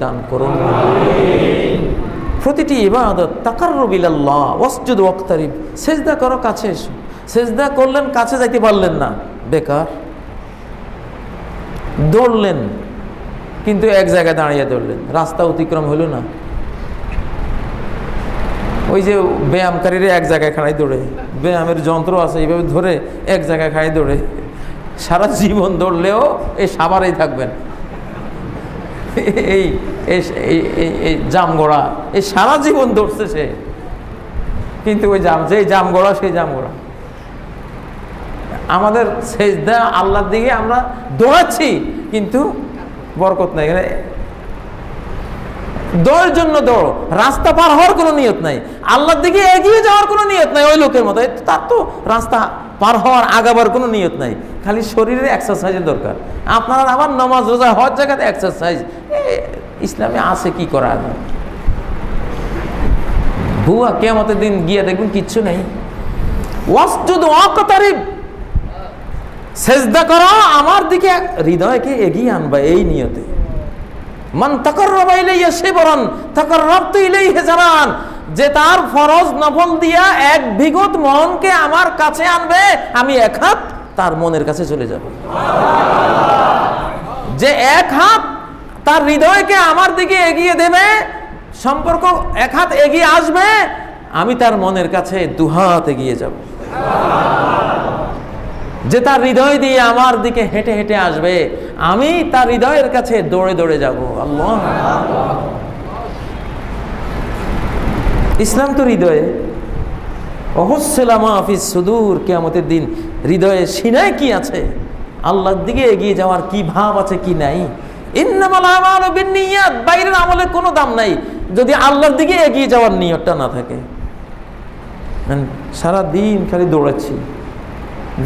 দান করুন। প্রতিটি ইবাদত তাকার রবিলাল্লাহ ওয়াসজুদ ওয়াক্তারিব, সেজদা করো কাছে এসো। সেজদা করলেন, কাছে যাইতে পারলেন না। বেকার। দৌড়লেন, কিন্তু এক জায়গায় দাঁড়িয়ে দৌড়লেন। রাস্তা অতিক্রম হলো না। ওই যে ব্যায়ামকারীরা এক জায়গায় খাড়াই দৌড়ে। ব্যায়ামের যন্ত্র আছে, এইভাবে ধরে এক জায়গায় খাড়াই দৌড়ে। সারা জীবন দৌড়লেও এই সাবারেই থাকবেন। এই এই- জামগোড়া। এই সারা জীবন ধরছে সে। কিন্তু ওই জাম যেই জামগোড়া, সেই জামগোড়া। আমাদের সেজদা আল্লাহর দিকে আমরা দৌড়াচ্ছি কিন্তু বরকত নাই। এখানে দৌড়ের জন্য দৌড়, রাস্তা পার হওয়ার কোনো নিয়ত নাই। আল্লাহর দিকে এগিয়ে যাওয়ার কোনো নিয়ত নাই, ওই লোকের মতো। তার তো রাস্তা পার হওয়ার আগাবার কোনো নিয়ত নাই। খালি শরীরের এক্সারসাইজের দরকার। আপনার আবার নমাজ, রোজা হওয়ার জায়গাতে এক্সারসাইজ ইসলামে আছে কি করা ভুয়া কেমতের দিন গিয়ে দেখবেন কিচ্ছু নেই। আমার দিকে হৃদয়কে এগিয়ে আনবা এই নিয়তে। মান তাকাররাবা ইলাইয়া শিবরান যে তার ফরজ নফল দিয়া এক বিগত মনকে আমার কাছে আনবে, আমি এক হাত তার মনের কাছে চলে যাব। যে এক হাত তার হৃদয়কে আমার দিকে এগিয়ে দেবে, সম্পর্ক এক হাত এগিয়ে আসবে, আমি তার মনের কাছে দুহাত এগিয়ে যাব। যে তার হৃদয় দিয়ে আমার দিকে হেঁটে হেঁটে আসবে, আমি তার হৃদয়ের কাছে দৌড়ে দৌড়ে যাব। আল্লাহ। ইসলাম তো হৃদয়ে। অহস্যলামা হাফিজ সুদূর কেয়ামতের দিন, হৃদয়ে সিনায় কি আছে? আল্লাহর দিকে এগিয়ে যাওয়ার কি ভাব আছে, কি নাই? আমালু বাইরের আমলের কোনো দাম নাই। যদি আল্লাহর দিকে এগিয়ে যাওয়ার নিয়তটা না থাকে। সারা দিন খালি দৌড়াচ্ছি।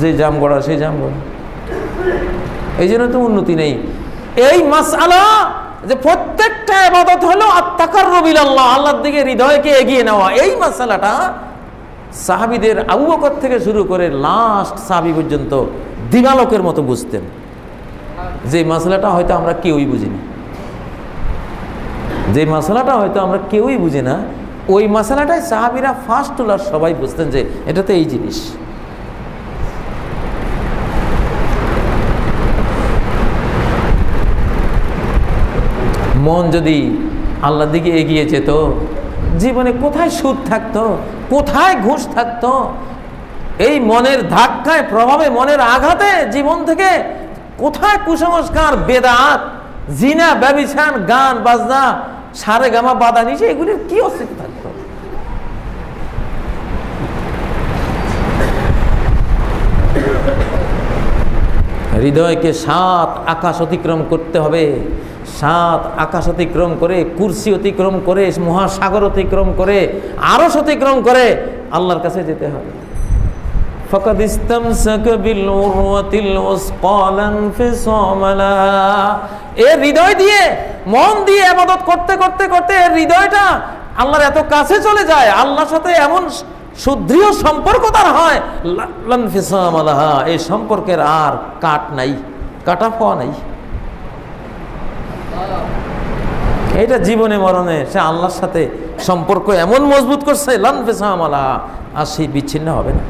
যে জাম গড়া সেই জাম গড়া। এই জন্য তো উন্নতি নেই। এই মাসালা যে প্রত্যেকটা আবাদত হলো আত্মাকার রবিল আল্লাহ আল্লাহর দিকে হৃদয়কে এগিয়ে নেওয়া। এই মাসালাটা সাহাবিদের আবু থেকে শুরু করে লাস্ট সাহাবি পর্যন্ত দিবালকের মতো বুঝতেন। যে মশলাটা হয়তো আমরা কেউই বুঝি না যে মশলাটা হয়তো আমরা কেউই বুঝি না ওই মশলাটাই সাহাবিরা ফার্স্ট তোলার সবাই বুঝতেন যে এটা তো এই জিনিস। মন যদি আল্লাহর দিকে এগিয়ে যেত, জীবনে কোথায় সুদ থাকতো, কোথায় ঘুষ থাকতো, এই মনের ধাক্কায়, প্রভাবে মনের আঘাতে জীবন থেকে কোথায় কুসংস্কার, বেদাত, জিনা ব্যবিছান গান, বাজনা, সারে গামা, বাদা, নিচে, এগুলির কি অস্তিত্ব থাকতো হৃদয়কে সাত আকাশ অতিক্রম করতে হবে। সাত আকাশ অতিক্রম করে, কুর্সি অতিক্রম করে, মহাসাগর অতিক্রম করে আরস অতিক্রম করে আল্লাহর কাছে যেতে হবে। فقد استمسك بالعروة الوثقى لا انفصام لها এর হৃদয় দিয়ে মন দিয়ে আবাদত করতে করতে করতে এর হৃদয়টা আল্লাহর এত কাছে চলে যায় আল্লাহর সাথে এমন সুদৃঢ় সম্পর্ক তার হয় লা- লা ইনফিসাম লাহা এই সম্পর্কের আর কাট নাই কাটা পাওয়া নাই এটা জীবনে মরণে সে আল্লাহর সাথে সম্পর্ক এমন মজবুত করছে লান ফেসাম আলাহা আর সেই বিচ্ছিন্ন হবে না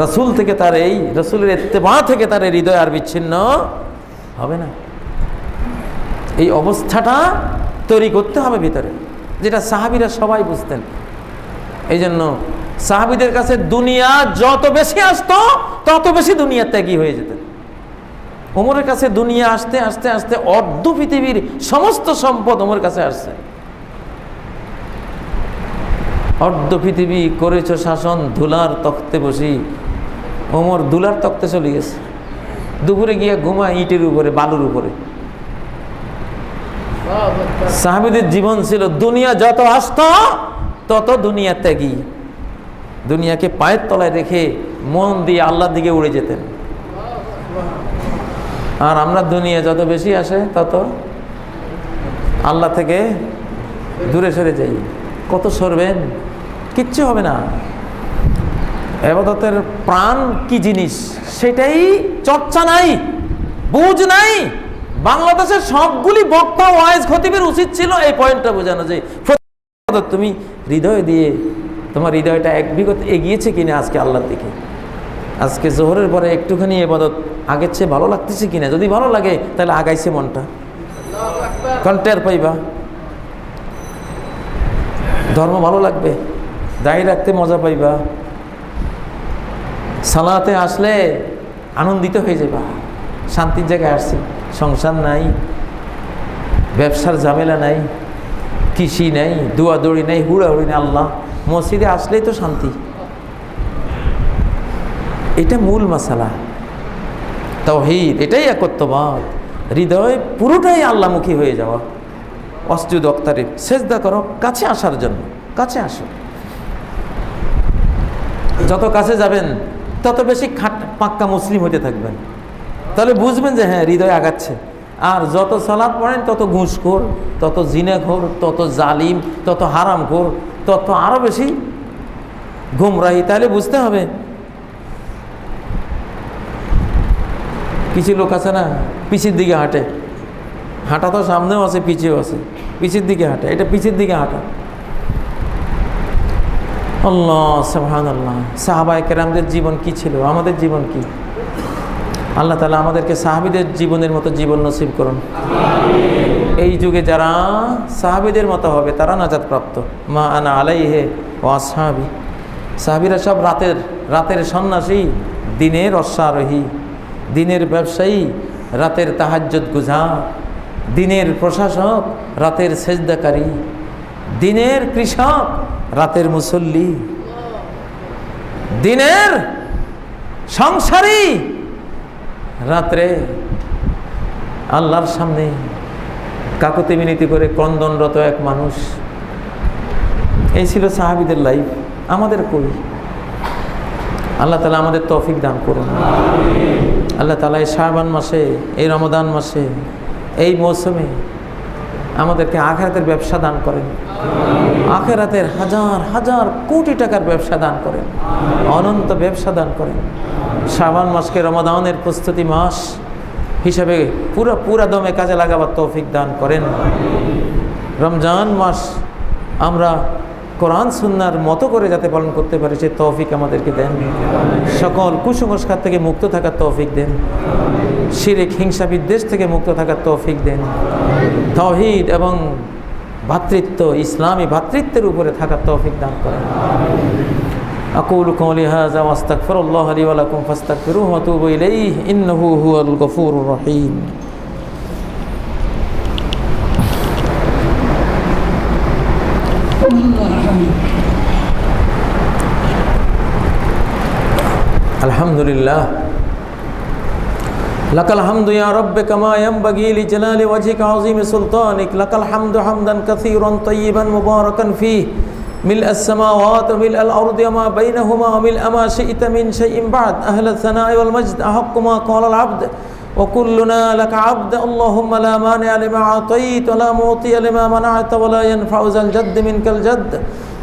রসুল থেকে তার এই, রসুলের এত্তেবা থেকে তার এই হৃদয় আর বিচ্ছিন্ন হবে না। এই অবস্থাটা তৈরি করতে হবে ভিতরে, যেটা সাহাবিরা সবাই বুঝতেন। এই জন্য সাহাবিদের কাছে দুনিয়া যত বেশি আসতো, তত বেশি দুনিয়া ত্যাগী হয়ে যেতেন। ওমরের কাছে দুনিয়া আসতে আসতে আসতে অর্ধ পৃথিবীর সমস্ত সম্পদ ওমরের কাছে আসছে। অর্ধ পৃথিবী করেছ শাসন, ধুলার তক্তে বসি ওমর দুলার তক্তে চলে গেছে। দুপুরে গিয়ে ঘুমায় ইটের উপরে, বালুর উপরে। সাহাবিদের জীবন ছিল, দুনিয়া যত আসত, তত দুনিয়া ত্যাগী। দুনিয়াকে পায়ের তলায় রেখে মন দিয়ে আল্লাহর দিকে উড়ে যেতেন। আর আমরা দুনিয়া যত বেশি আসে, তত আল্লাহ থেকে দূরে সরে যাই। কত সরবেন? কিচ্ছু হবে না। এবাদতের প্রাণ কি জিনিস? সেটাই চর্চা নাই, বুঝ নাই। বাংলাদেশের সবগুলি বক্তা ওয়াইজ খতিবের উচিত ছিল এই পয়েন্টটা বোঝানো যে তুমি হৃদয় দিয়ে, তোমার হৃদয়টা এক বিগত এগিয়েছে কিনা আজকে আল্লাহর দিকে? আজকে জোহরের পরে একটুখানি এবাদত আগের চেয়ে ভালো লাগতেছে কিনা? যদি ভালো লাগে, তাহলে আগাইছে মনটা। কারণ টের পাইবা। ধর্ম ভালো লাগবে, দায়ী রাখতে মজা পাইবা। সালাতে আসলে আনন্দিত হয়ে যাবা। শান্তির জায়গায় আসছি। সংসার নাই, ব্যবসার ঝামেলা নাই, কৃষি নেই, দুয়াদৌড়ি নেই, হুড়াহুড়ি নেই, আল্লাহ। মসজিদে আসলেই তো শান্তি। এটা মূল মশালা তৌহিদ, এটাই একত্ববাদ। হৃদয় পুরোটাই আল্লামুখী হয়ে যাওয়া। অস্তুদ অক্তারে সেজদা করো, কাছে আসার জন্য, কাছে আসো। যত কাছে যাবেন তত বেশি খাট পাক্কা মুসলিম হতে থাকবেন। তাহলে বুঝবেন যে হ্যাঁ হৃদয় আগাচ্ছে। আর যত সালাদ পড়েন, তত ঘুষখোর, তত জিনেখোর, তত জালিম, তত হারামখোর, তত আরও বেশি গুমরাহি। তাহলে বুঝতে হবে। কিছু লোক আছে না? পিছের দিকে হাঁটে। হাঁটা তো সামনেও আছে পিছেও আছে। পিছের দিকে হাঁটে। এটা পিছের দিকে হাঁটা। আল্লাহ সাহান আল্লাহ সাহাবাই কেরামদের জীবন কি ছিল? আমাদের জীবন কি? আল্লাহ তালা আমাদেরকে সাহাবিদের জীবনের মতো জীবন নসিব করুন। এই যুগে যারা সাহাবিদের মতো হবে, তারা নাজাদ প্রাপ্ত মা আনা আলাই হে ও সাহাবি সাহাবিরা সব রাতের রাতের সন্ন্যাসী, দিনের অশ্বারোহী, দিনের ব্যবসায়ী, রাতের তাহাজ্জত গুজার দিনের প্রশাসক, রাতের সেজদাকারী। দিনের কৃষক, রাতের মুসল্লি। দিনের সংসারী, রাত্রে আল্লাহর সামনে কাকুতি মিনতি করে ক্রন্দনরত এক মানুষ। এই ছিল সাহাবিদের লাইফ। আমাদের কই? আল্লাহ তালা আমাদের তৌফিক দান করুন। আল্লাহ তালা এই শাহবান মাসে, এই রমদান মাসে, এই মৌসুমে আমাদেরকে আখেরাতের ব্যবসা দান করেন। আখেরাতের হাজার হাজার কোটি টাকার ব্যবসা দান করেন। অনন্ত ব্যবসা দান করেন। শ্রাবণ মাসকে রমাদানের প্রস্তুতি মাস হিসাবে পুরো, পুরা দমে কাজে লাগাবার তৌফিক দান করেন। রমজান মাস আমরা কোরআন সুন্নার মতো করে যাতে পালন করতে পারি সে তৌফিক আমাদেরকে দেন সকল কুসংস্কার থেকে মুক্ত থাকার তৌফিক দেন শিরিক হিংসা বিদ্বেষ থেকে মুক্ত থাকার তৌফিক দেন তৌহিদ এবং ভাতৃত্ব ইসলামী ভাতৃত্বের উপরে থাকার তৌফিক দান করেন أقول قولي هذا واستغفر الله لي ولكم فاستغفروه وتوبوا إليه إنه هو الغفور الرحيم الحمد لله لك الحمد يا رب كما ينبغي لجلال وجهك عظيم سلطانك لك الحمد حمدا كثيرا طيبا مباركا فيه ملء السماوات وملء الأرض وما بينهما وملء ما شئت من شيء بعد أهل الثناء والمجد أحق ما قال العبد وكلنا لك عبد اللهم لا مانع لما أعطيت ولا معطي لما منعت ولا ينفع ذا الجد منك الجد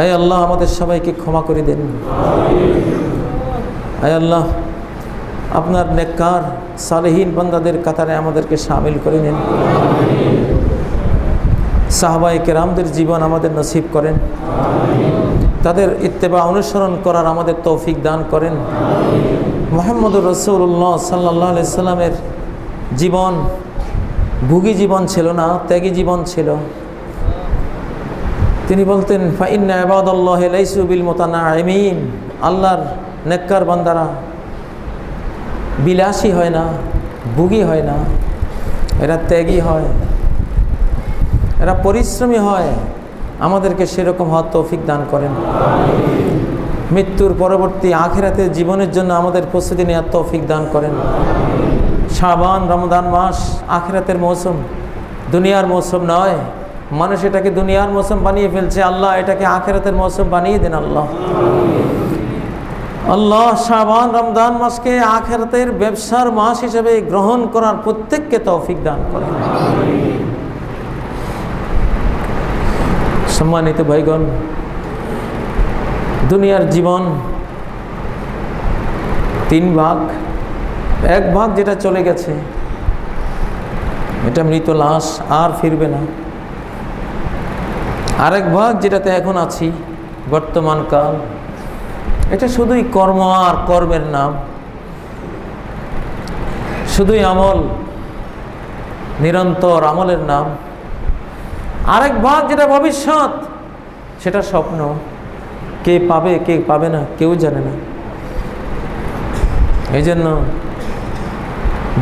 আয় আল্লাহ, আমাদের সবাইকে ক্ষমা করে দেন। আয় আল্লাহ, আপনার নেককার, সালেহীন বান্দাদের কাতারে আমাদেরকে সামিল করে নিন। সাহবাই কেরামদের জীবন আমাদের নসিব করেন। তাদের ইত্তেবা অনুসরণ করার আমাদের তৌফিক দান করেন। মোহাম্মদুর রসুল্লাহ সাল্লাহ সাল্লামের জীবন ভুগি জীবন ছিল না, ত্যাগী জীবন ছিল। তিনি বলতেন আল্লাহর নেককার বান্দারা বিলাসী হয় না, ভুগি হয় না, এরা ত্যাগী হয়, এরা পরিশ্রমী হয়। আমাদেরকে সেরকম হওয়ার তৌফিক দান করেন। মৃত্যুর পরবর্তী আখেরাতের জীবনের জন্য আমাদের প্রস্তুতি নেওয়ার তৌফিক দান করেন। শাবান রমদান মাস আখেরাতের মৌসুম, দুনিয়ার মৌসুম নয় মানুষ এটাকে দুনিয়ার মৌসুম বানিয়ে ফেলছে, আল্লাহ এটাকে আখেরাতের মৌসুম বানিয়ে দেন আল্লাহ। আল্লাহ শাবান রমদান মাসকে আখেরাতের ব্যবসার মাস হিসেবে গ্রহণ করার প্রত্যেককে তৌফিক দান করেন। সম্মানিত ভাইগণ, দুনিয়ার জীবন তিন ভাগ, এক ভাগ যেটা চলে গেছে, এটা মৃত লাশ আর ফিরবে না। আরেক ভাগ যেটাতে এখন আছি, বর্তমান কাল, এটা শুধুই কর্ম আর কর্মের নাম। শুধুই আমল, নিরন্তর আমলের নাম। আরেক ভাগ যেটা ভবিষ্যৎ, সেটা স্বপ্ন। কে পাবে কে পাবে না, কেউ জানে না। এই জন্য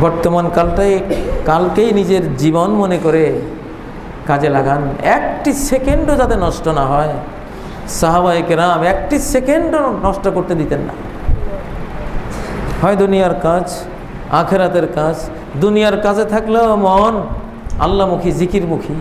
বর্তমান কালটাই, কালকেই নিজের জীবন মনে করে কাজে লাগান। একটি সেকেন্ডও যাতে নষ্ট না হয়। সাহাবাই কেরাম একটি সেকেন্ডও নষ্ট করতে দিতেন না। হয় দুনিয়ার কাজ, আখেরাতের কাজ। দুনিয়ার কাজে থাকলেও মন আল্লামুখী জিকির জিকিরমুখী।